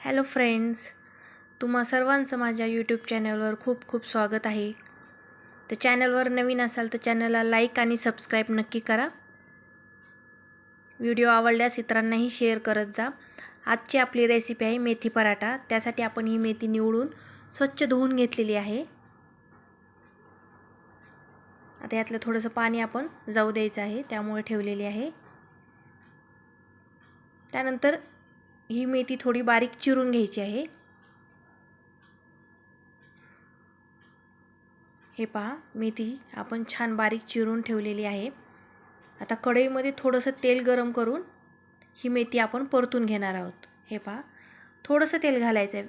Hello friends तुम्हा सर्वांचं माझ्या यूट्यूब चॅनलवर खूप खूप स्वागत आहे. तर चॅनलवर नवीन असाल तर चॅनलला लाईक आणि सबस्क्राईब नक्की करा. व्हिडिओ आवडल्यास इतरांनाही शेअर करत जा. आजची आपली रेसिपी आहे मेथी पराठा. त्यासाठी आपण ही मेथी निवडून स्वच्छ धुवून घेतलेली आहे. आता यातलं थोडंसं पाणी आपण जाऊ द्यायचं आहे. त्यामुळे ठेवलेली आहे. त्यानंतर ही मेथी थोडी बारीक चिरून घ्यायची आहे. हे पहा मेथी आपण छान बारीक चिरून ठेवलेली आहे. आता कढईमध्ये थोडंसं तेल गरम करून ही मेथी आपण परतून घेणार आहोत. हे पहा थोडंसं तेल घालायचं आहे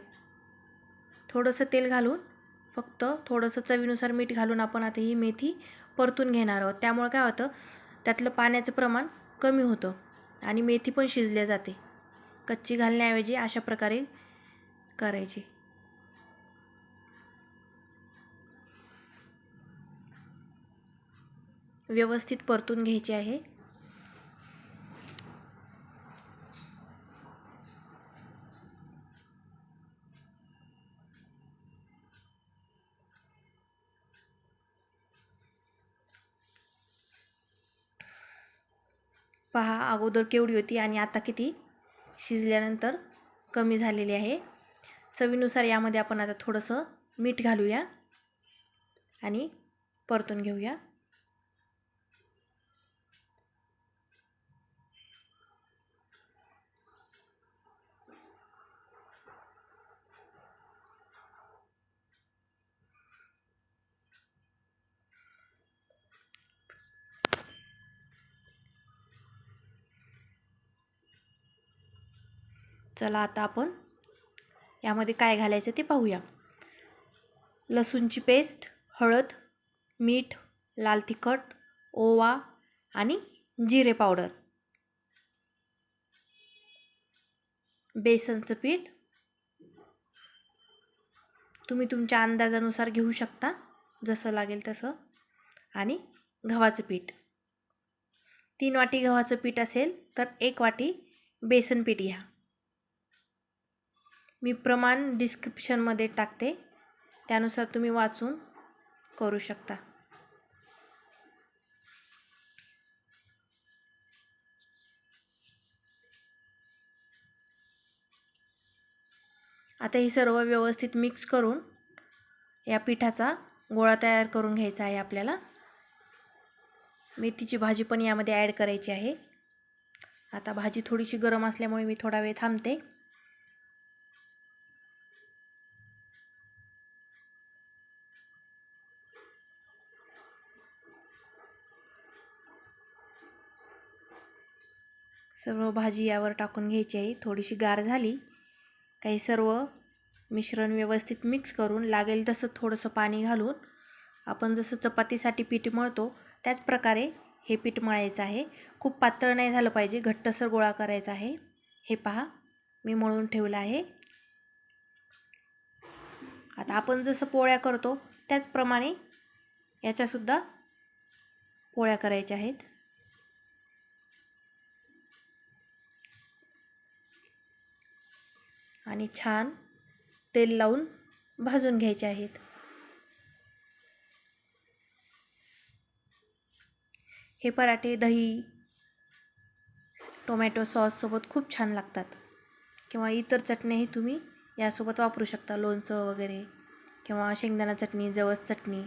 थोडंसं तेल घालून फक्त थोडंसं चवीनुसार मीठ घालून आपण आता ही मेथी परतून घेणार आहोत. त्यामुळे काय होतं त्यातलं पाण्याचं प्रमाण कमी होतं आणि मेथी पण शिजल्या जाते. कच्ची घालण्याऐवजी अशा प्रकारे करायची. व्यवस्थित परतून घ्यायची आहे. पहा अगोदर केवढी होती आणि आता किती? शिजल्यानंतर कमी झालेली आहे. चवीनुसार यामध्ये आपण आता थोडंसं मीठ घालूया आणि परतून घेऊया. चला आता आपण यामध्ये काय घालायचं ते पाहूया. लसूणची पेस्ट हळद मीठ लाल तिखट ओवा आणि जिरे पावडर. बेसनचं पीठ. तुम्ही तुमच्या अंदाजानुसार घेऊ शकता जसं लागेल तसं. आणि गव्हाचं पीठ. तीन वाटी गव्हाचं पीठ असेल तर एक वाटी बेसन पीठ घ्या. मी प्रमाण डिस्क्रिप्शनमध्ये टाकते. त्यानुसार तुम्ही वाचून करू शकता. आता ही सर्व व्यवस्थित मिक्स करून या पिठाचा गोळा तयार करून घ्यायचा आहे आपल्याला. मेथीची भाजी पण यामध्ये ॲड करायची आहे. आता भाजी थोडीशी गरम असल्यामुळे मी थोडा वेळ थांबते. सर्व भाजी यावर टाकून घ्यायची आहे. थोडीशी गार झाली. काही सर्व मिश्रण व्यवस्थित मिक्स करून लागेल तसं थोडंसं पाणी घालून आपण जसं चपातीसाठी पीठ मळतो त्याच प्रकारे हे पीठ मळायचं आहे. खूप पातळ नाही झालं पाहिजे घट्टसर गोळा करायचा आहे. हे पहा मी मळून ठेवलं आहे. आता आपण जसं पोळ्या करतो त्याचप्रमाणे याच्यासुद्धा पोळ्या करायच्या आहेत. आणि छान तेल लावून भाजून घ्यायचे आहेत. हे पराठे दही टोमॅटो सॉससोबत खूप छान लागतात. किंवा इतर चटण्याही तुम्ही यासोबत वापरू शकता. लोणचं वगैरे किंवा शेंगदाणा चटणी जवस चटणी.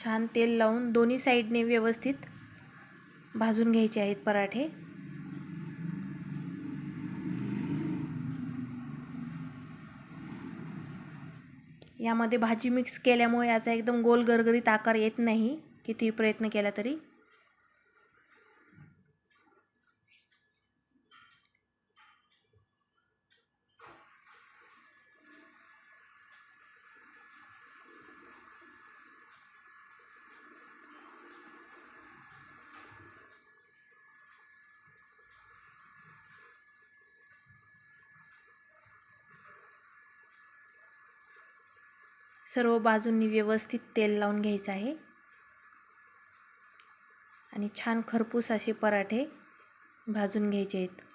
छान तेल लावून दोन्ही साईडने व्यवस्थित भाजून घ्यायचे आहेत पराठे. यामध्ये भाजी मिक्स केल्यामुळे याचा एकदम गोल गरगरीत आकार येत नाही किती प्रयत्न केला तरी. सर्व बाजूंनी व्यवस्थित तेल लावून घ्यायचं आहे. आणि छान खरपूस असे पराठे भाजून घ्यायचे आहेत.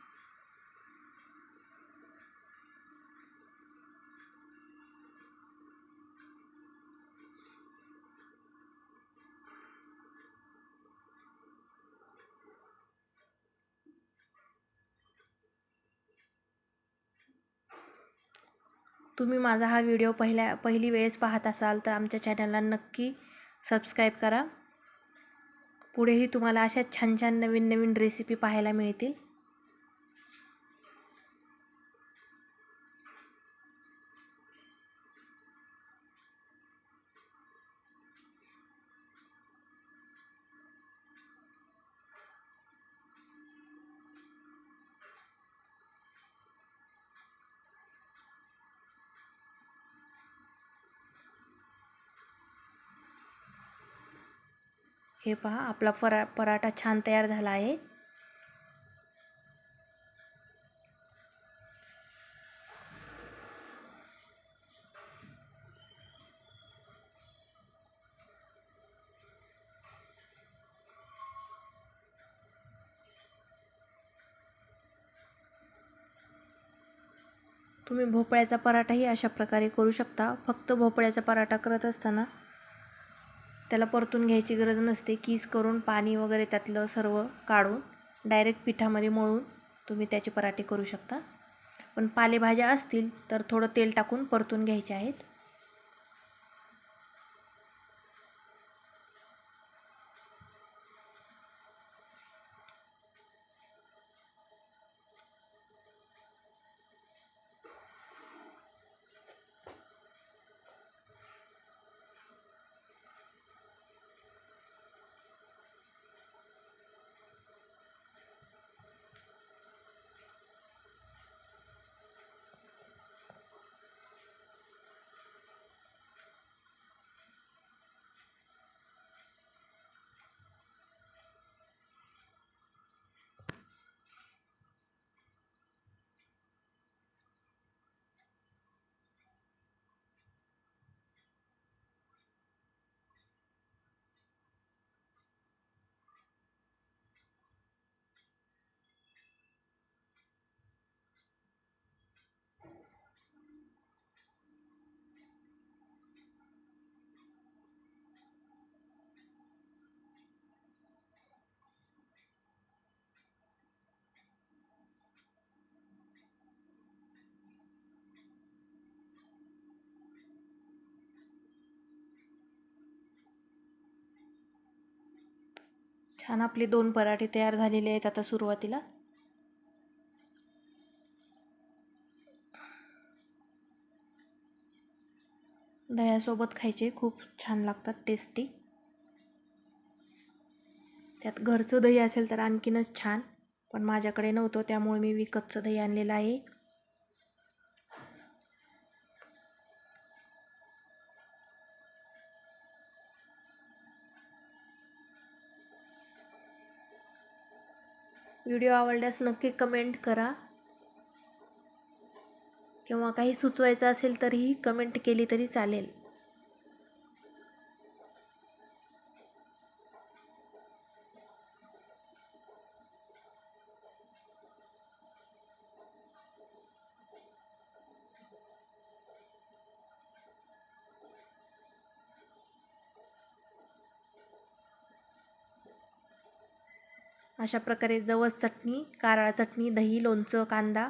तुम्ही माझा हा व्हिडिओ पहिल्या पहिली वेळेस पाहत असाल तर आमच्या चॅनलला नक्की सबस्क्राईब करा. पुढेही तुम्हाला अशा छान छान नवीन नवीन रेसिपी पाहायला मिळतील. हे पहा आपला परा पराठा छान तयार झाला आहे. तुम्ही भोपळ्याचा पराठाही अशा प्रकारे करू शकता. फक्त भोपळ्याचा पराठा करत असताना त्याला परतून घ्यायची गरज नसते. कीस करून पाणी वगैरे त्यातलं सर्व काढून डायरेक्ट पिठामध्ये मळून तुम्ही त्याचे पराठे करू शकता. पण पालेभाज्या असतील तर थोडं तेल टाकून परतून घ्यायचे आहेत. छान आपले दोन पराठे तयार झालेले आहेत आता सुरुवातीला. दह्यासोबत खायचे खूप छान लागतात टेस्टी त्यात घरचं दही असेल तर आणखीनच छान पण माझ्याकडे नव्हतं त्यामुळे मी विकतचं दही आणलेलं आहे. व्हिडिओ आवडल्यास नक्की कमेंट करा. किंवा काही सुचवायचं असेल तरीही कमेंट केली तरी चालेल. अशा प्रकारे जवस चटणी कारळा चटणी दही लोणचं कांदा